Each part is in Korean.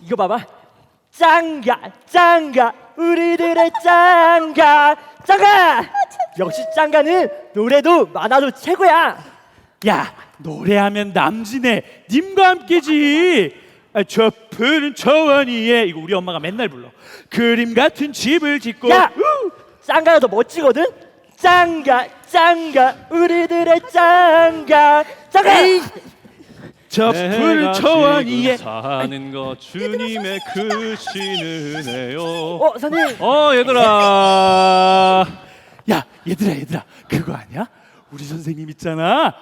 이거 봐봐. 짱가 짱가 우리들의 짱가 짱가. 역시 짱가는 노래도 만화도 최고야. 야 노래하면 남진의 님과 함께지 아, 저 푸른 초원 위에 이거 우리 엄마가 맨날 불러 그림 같은 집을 짓고 야, 짱가가 더 멋지거든. 짱가 짱가 우리들의 짱가 짱가. 저 푸른 초원 위에 사는 것 주님의 크신 은혜요. 어 선생님. 어 얘들아. 야 얘들아 얘들아 그거 아니야? 우리 선생님 있잖아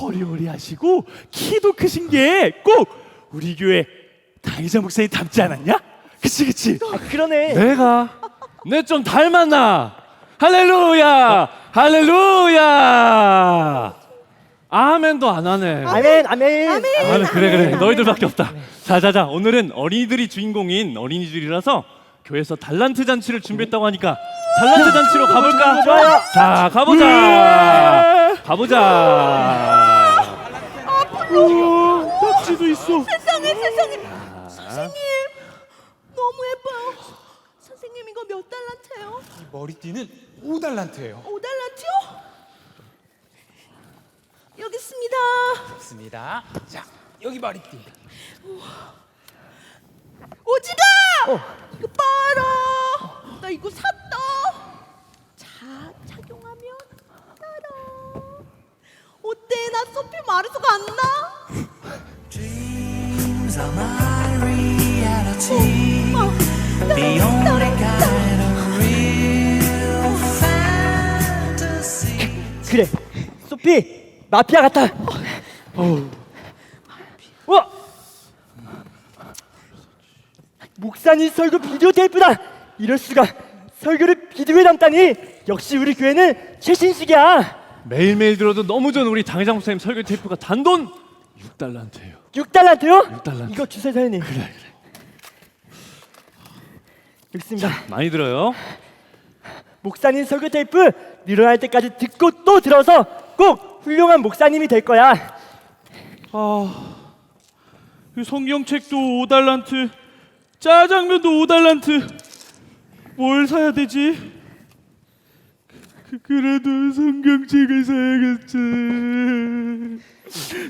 허리허리 하시고 키도 크신 게 꼭 우리 교회 당의자 목사님 닮지 않았냐? 그치 그치 아, 그러네. 내가 내 좀 닮았나? 할렐루야. 할렐루야. 아멘도 안 하네. 아멘 아멘. 아, 그래 그래 너희들밖에 없다. 자자자 오늘은 어린이들이 주인공인 어린이들이라서 교회에서 달란트 잔치를 준비했다고 하니까 달란트 잔치로 가볼까? 좋아요. 자 가보자. 가보자. 우와 딱지도 있어 세상에 세상에 선생님 너무 예뻐요 선생님 이거 몇 달란트예요? 머리띠는 5달란트예요. 5 달란트요? 여기 있습니다 좋습니다. 자, 여기 머리띠. 오지가 이거 봐라 나 이거 샀다 자 착용하면 따라 어때 나 소피 마르소가 안 나? Dreams are my reality. 어, The only kind of real fantasy. 그래. 소피 마피아 같아. 와. 목사님 설교 비디오 테이프다. 이럴 수가. 설교를 비디오에 담다니. 역시 우리 교회는 최신식이야. 매일매일 들어도 너무 좋은 우리 당회장 목사님 설교 테이프가 단돈 6달란트예요. 6달란트요? 육 달란트. 이거 주세요 사장님. 그래 그래. 여기 있습니다. 많이 들어요. 목사님 설교 테이프 일어날 때까지 듣고 또 들어서 꼭 훌륭한 목사님이 될 거야. 아, 그 성경책도 5달란트, 짜장면도 5달란트. 뭘 사야 되지? 그, 그래도 성경책을 사야겠지.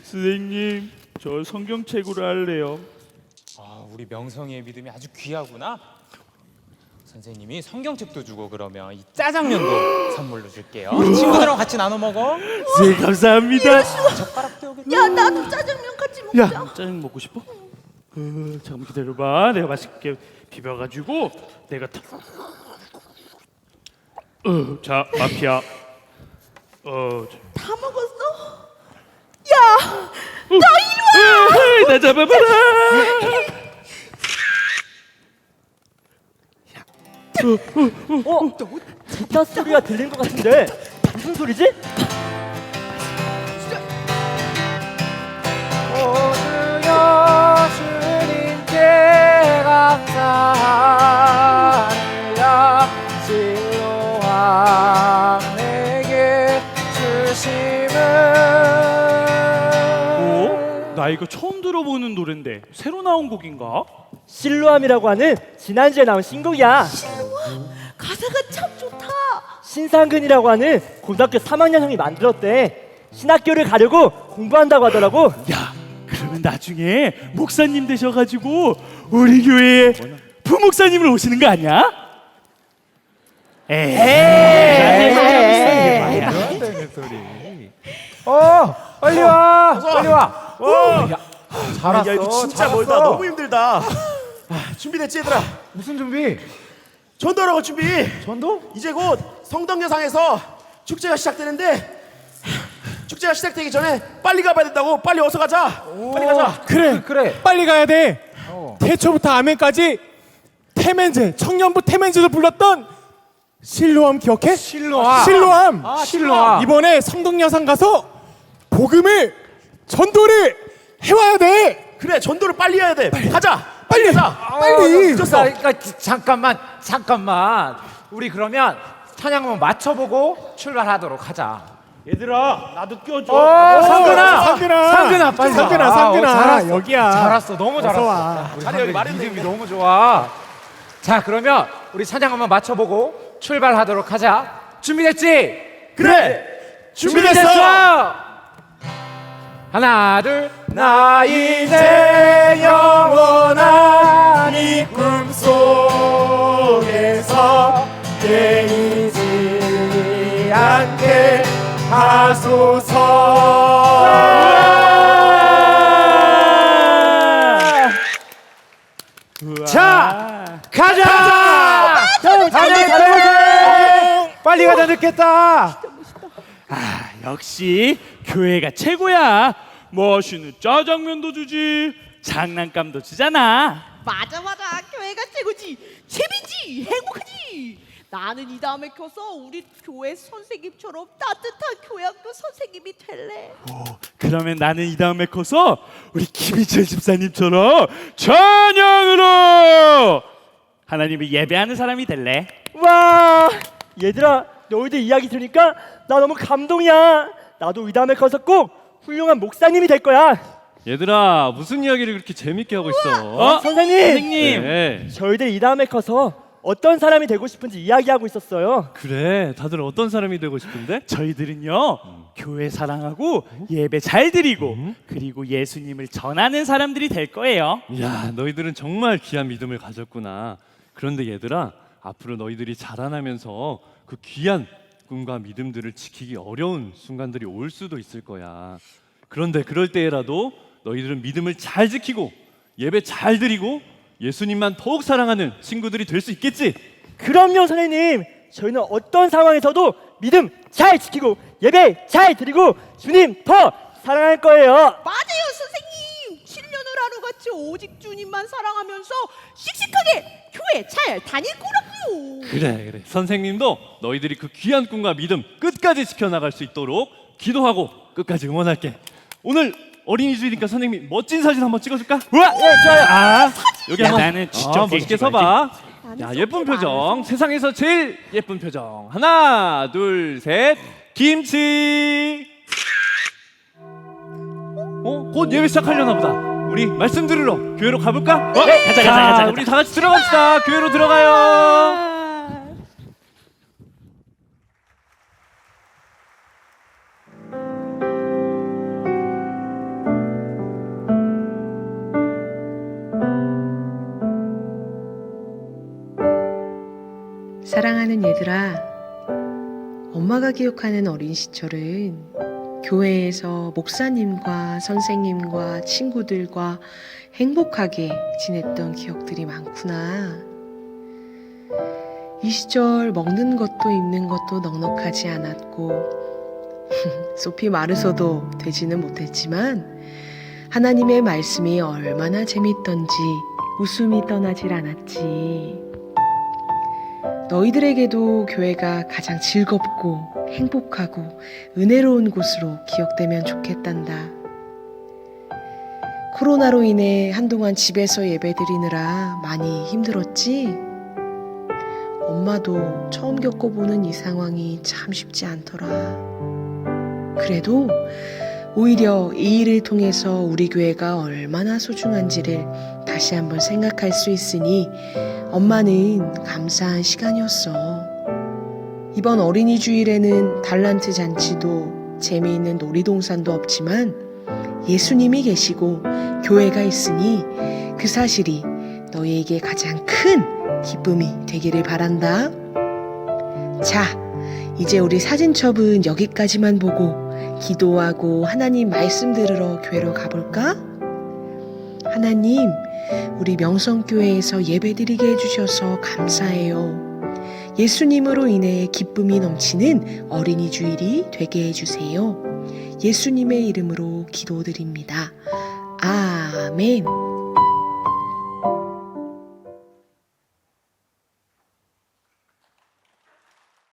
선생님, 저 성경책으로 할래요. 아, 우리 명성이의 믿음이 아주 귀하구나. 선생님이 성경책도 주고 그러면 이 짜장면도 선물로 줄게요. 친구들하고 같이 나눠 먹어. 네, 감사합니다. 야 나도 짜장면 같이 먹자 야, 짜장 먹고 싶어? 어, 잠깐 기다려봐. 내가 맛있게 비벼가지고 내가 다... 어, 자, 마피아. 어, 자. 다 먹었어? 야 으이, 나 잡아봐라. 어? 기타 소리가 들린 것 같은데 무슨 소리지? 오늘 여 주님께 감사하리라 시로와 내게 주심 나 이거 처음 들어보는 노랜데 새로 나온 곡인가? 실로암이라고 하는 지난주에 나온 신곡이야. 가사가 참 좋다. 신상근이라고 하는 고등학교 3학년 형이 만들었대. 신학교를 가려고 공부한다고 하더라고. 야, 그러면 나중에 목사님 되셔가지고 우리 교회에 부목사님을 오시는 거 아니야? 에이, 어 빨리 와. 빨리 와 야, 잘왔어 야 이거 진짜 잘왔어. 멀다 너무 힘들다. 아, 준비됐지 얘들아? 무슨 준비? 전도라고 준비. 전도? 이제 곧 성덕여상에서 축제가 시작되는데 축제가 시작되기 전에 빨리 가봐야 된다고. 빨리 어서 가자. 빨리 가자. 그래 그래. 빨리 가야 돼. 어. 태초부터 아멘까지 태멘제 청년부 태멘제도 불렀던 실로암 기억해? 실로암. 실로암. 아, 실로암. 이번에 성동여상 가서 복음을 전도를 해와야 돼 그래 전도를 빨리 해야 돼 가자 빨리 가자 빨리 늦었어 그러니까 잠깐만 잠깐만 우리 그러면 찬양 한번 맞춰보고 출발하도록 하자 얘들아 나도 껴줘. 어, 상근아! 상근아 상근아, 빨리 와. 상근아 아, 상근아 어, 잘했어. 여기야 잘했어. 너무 어서 잘했어. 와. 우리 자리 여기 상근이 마련돼 믿음이 너무 좋아. 자, 그러면 우리 사냥 한번 맞춰보고 출발하도록 하자. 준비됐지? 그래. 준비됐어! 하나, 둘, 나 이제 영원한 이 꿈속에서 깨이지 않게 하소서 자, 가자! 빨리 가자, 늦겠다! 아, 역시 교회가 최고야. 멋있는 짜장면도 주지, 장난감도 주잖아. 맞아 맞아. 교회가 최고지. 재밌지. 행복하지. 나는 이 다음에 커서 우리 교회 선생님처럼 따뜻한 교회 학교 선생님이 될래? 그러면 나는 이 다음에 커서 우리 김희철 집사님처럼 찬양으로 하나님을 예배하는 사람이 될래. 와 얘들아 너희들 이야기 들으니까 나 너무 감동이야 나도 이 다음에 커서 꼭 훌륭한 목사님이 될 거야 얘들아 무슨 이야기를 그렇게 재밌게 하고 있어? 어? 선생님 선생님. 네. 저희들 이 다음에 커서 어떤 사람이 되고 싶은지 이야기하고 있었어요 그래 다들 어떤 사람이 되고 싶은데? 저희들은요 교회 사랑하고 예배 잘 드리고 그리고 예수님을 전하는 사람들이 될 거예요. 야 너희들은 정말 귀한 믿음을 가졌구나. 그런데 얘들아 앞으로 너희들이 자라나면서 그 귀한 꿈과 믿음들을 지키기 어려운 순간들이 올 수도 있을 거야. 그런데 그럴 때라도 너희들은 믿음을 잘 지키고 예배 잘 드리고 예수님만 더욱 사랑하는 친구들이 될 수 있겠지? 그럼요 선생님 저희는 어떤 상황에서도 믿음 잘 지키고 예배 잘 드리고 주님 더 사랑할 거예요 7년을 하루같이 오직 주님만 사랑하면서 씩씩하게 교회 잘 다닐 거라고요 그래 그래. 선생님도 너희들이 그 귀한 꿈과 믿음 끝까지 지켜나갈 수 있도록 기도하고 끝까지 응원할게. 오늘 어린이 주일이니까 선생님 멋진 사진 한번 찍어줄까? 우와, 예, 좋아요. 아, 여기 야, 한번 나는 직접 어, 멋있게 서봐 야 예쁜 표정. 세상에서 제일 예쁜 표정. 하나 둘 셋. 김치. 어? 곧 예배 시작하려나 보다 우리 말씀 들으러 교회로 가볼까? 어? 네, 가자, 가자, 가자, 가자. 우리 다 같이 들어갑시다 교회로 들어가요 사랑하는 얘들아, 엄마가 기억하는 어린 시절은 교회에서 목사님과 선생님과 친구들과 행복하게 지냈던 기억들이 많구나. 이 시절 먹는 것도 입는 것도 넉넉하지 않았고, 소피 마르소도 되지는 못했지만, 하나님의 말씀이 얼마나 재밌던지 웃음이 떠나질 않았지. 너희들에게도 교회가 가장 즐겁고 행복하고 은혜로운 곳으로 기억되면 좋겠단다. 코로나로 인해 한동안 집에서 예배 드리느라 많이 힘들었지? 엄마도 처음 겪어보는 이 상황이 참 쉽지 않더라. 그래도 오히려 이 일을 통해서 우리 교회가 얼마나 소중한지를 다시 한번 생각할 수 있으니 엄마는 감사한 시간이었어. 이번 어린이 주일에는 달란트 잔치도 재미있는 놀이동산도 없지만 예수님이 계시고 교회가 있으니 그 사실이 너희에게 가장 큰 기쁨이 되기를 바란다. 자, 이제 우리 사진첩은 여기까지만 보고 기도하고 하나님 말씀 들으러 교회로 가볼까? 하나님, 우리 명성교회에서 예배드리게 해주셔서 감사해요. 예수님으로 인해 기쁨이 넘치는 어린이 주일이 되게 해주세요. 예수님의 이름으로 기도드립니다. 아멘.